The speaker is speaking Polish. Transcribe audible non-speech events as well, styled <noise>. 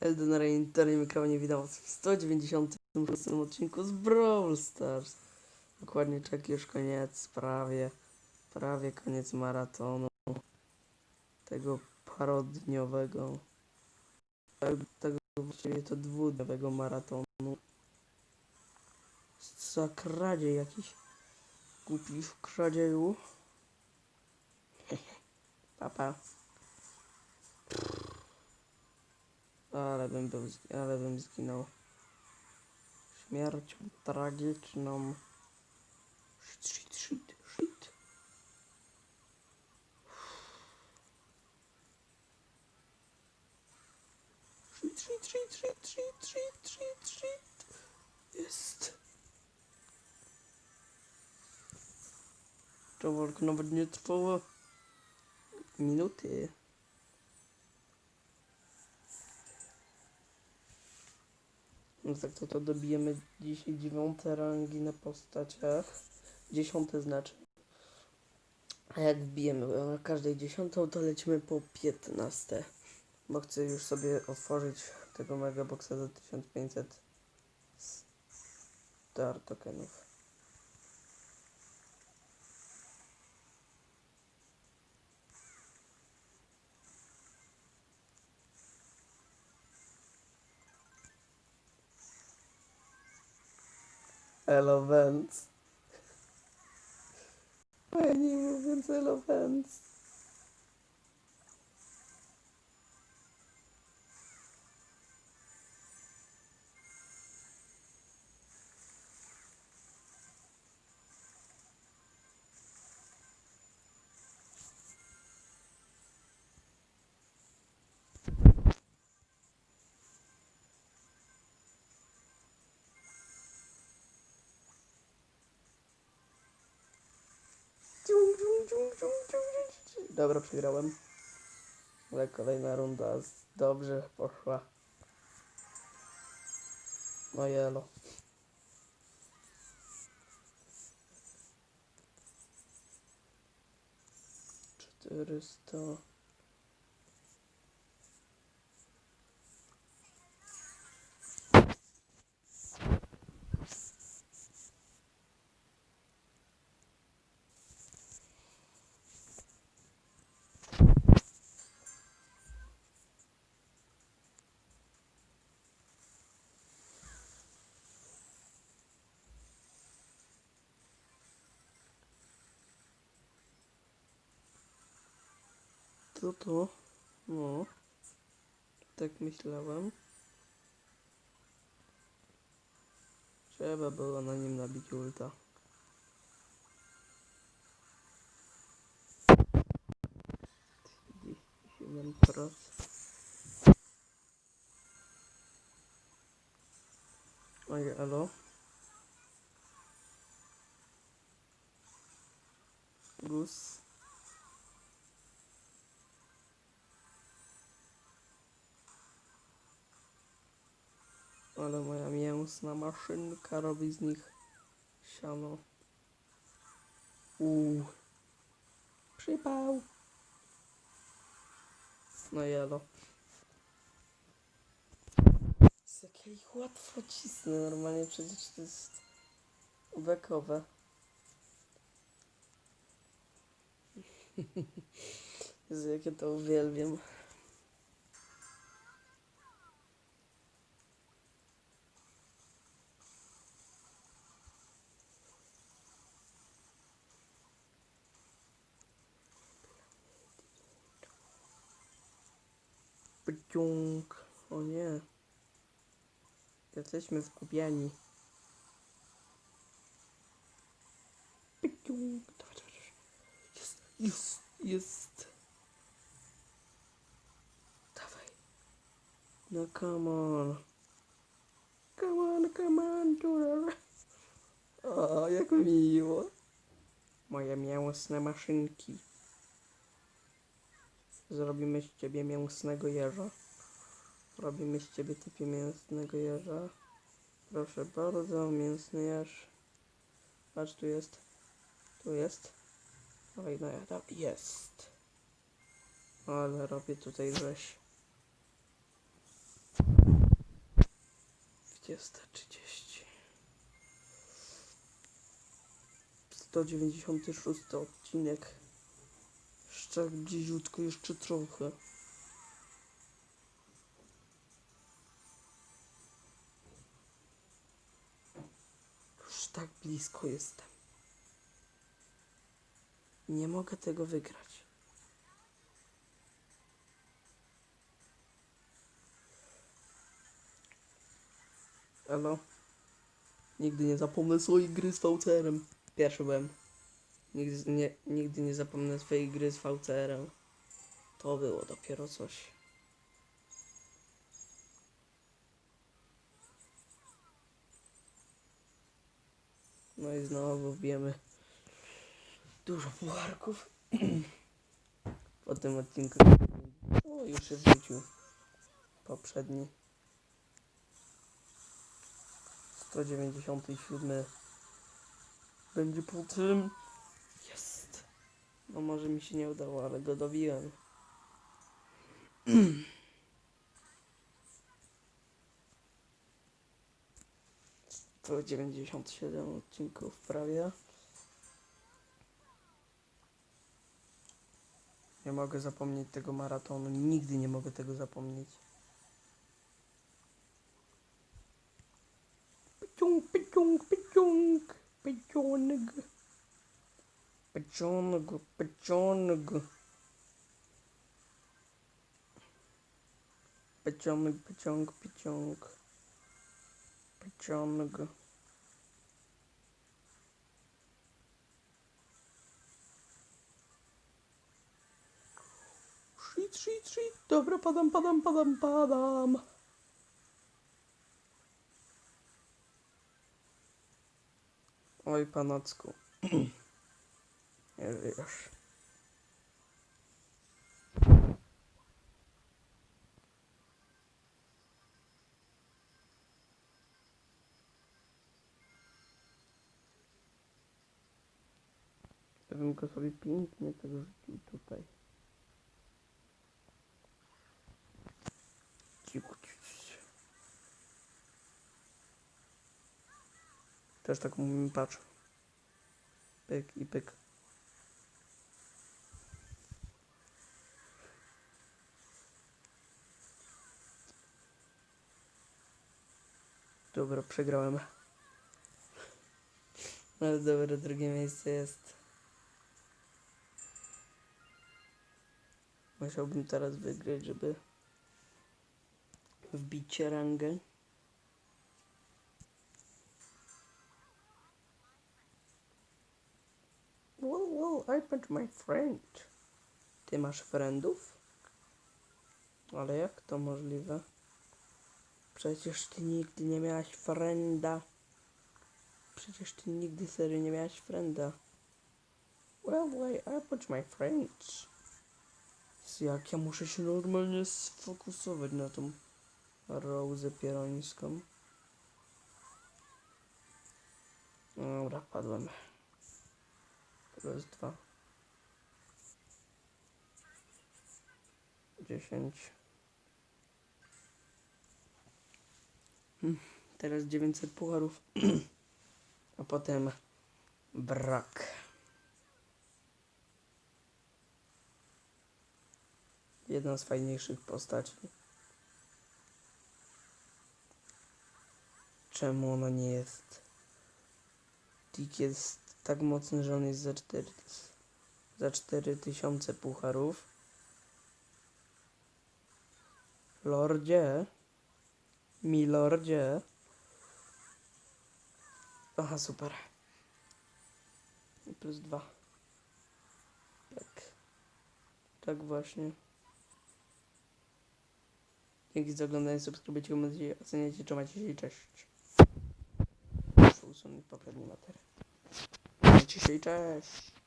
Elden Ring, mikrofonie witam was w 196 odcinku z Brawl Stars. Dokładnie czek już koniec, prawie, prawie koniec maratonu. Tego parodniowego, tego właściwie to dwudniowego maratonu. Za kradzie jakiś głupi w kradzieju. <laughs> Papa. Ale bym był, ale bym zginął. Śmiercią tragiczną. Shit, shit, shit, shit. Shit, shit, shit, shit, shit, shit, shit, shit. Jest. To walka nawet nie trwała minuty. No tak to, to dobijemy dzisiaj dziewiąte rangi na postaciach. Dziesiąte znaczy. A jak wbijemy na każdej dziesiątą, to lecimy po 15. Bo chcę już sobie otworzyć tego megaboxa za 1500 star tokenów. elephants. When you move elephants. Dobra, przegrałem. Ale kolejna runda dobrze poszła. No jelo. Czterysta. To to? No. Tak myślałem. Trzeba było na nim nabić ulta. Siedem procent. Oj, elo. Gus. Ale moja mięsna maszynka robi z nich siano. Uuu. Przypał. No jelo. Z jak ja ich łatwo cisnę normalnie, przecież to jest bekowe. <laughs> Jezu, jak ja to uwielbiam. Pciąg. O nie. Jesteśmy skupiani. Pciąg. Jest, jest, jest. Dawaj. No come on. Come on, come on, Jura. O, jak miło. Moje mięsne maszynki. Zrobimy z ciebie mięsnego jeża. Robimy z ciebie typie mięsnego jeża. Proszę bardzo, mięsny jeż. Patrz, tu jest. Tu jest. Oj, no ja tam jest. Ale robię tutaj rzeź. Dwudziesta trzydzieści. 196 odcinek. Jeszcze bliziutko, jeszcze trochę. Już tak blisko jestem. Nie mogę tego wygrać. Elo. Nigdy nie zapomnę swojej gry z VCR-em. Pierwszy byłem. Nigdy nie, nigdy nie zapomnę swojej gry z VCR-em. To było dopiero coś. No i znowu wbijemy dużo pucharków. <clears throat> po tym odcinku. O, już się wrzucił. Poprzedni. 197 będzie po tym. No może mi się nie udało, ale go dobiłem. <clears throat> To 97 odcinków prawie. Nie mogę zapomnieć tego maratonu. Nigdy nie mogę tego zapomnieć. Pyciąg, pyciąg, pyciąg, pyciąg. Pyciąg, pyciąg. Pyciąg, pyciąg, pyciąg. Pyciąg. Shit, shit, shit. Dobra, padam, padam, padam, padam. Oj, panocku. <clears throat> Żyjesz. Ja bym go sobie pięknie tak rzucił tutaj. Cicho. Też tak mówimy, patrz. Pyk i pyk. Dobra, przegrałem. Ale dobre drugie miejsce jest. Musiałbym teraz wygrać, żeby wbić rangę. Well, well, I met my friend. Ty masz friendów? Ale jak to możliwe? Przecież ty nigdy nie miałaś frienda. Przecież ty nigdy serio nie miałaś frienda. Well, why I put my friends. Jak ja muszę się normalnie sfokusować na tą rozę pierońską. Dobra, padłem. Plus dwa. Dziesięć. Teraz 900 pucharów. <clears throat> A potem brak. Jedna z fajniejszych postaci. Czemu ona nie jest? Tik jest tak mocny, że on jest za 4 za 4000 pucharów. Lordzie. Milordzie. Aha, super. I plus dwa. Tak. Tak właśnie. Dzięki za oglądanie, subskrybujcie, komentujcie, oceniajcie, trzymajcie się i cześć. Muszę usunąć poprzedni materiał. Trzymajcie się i cześć.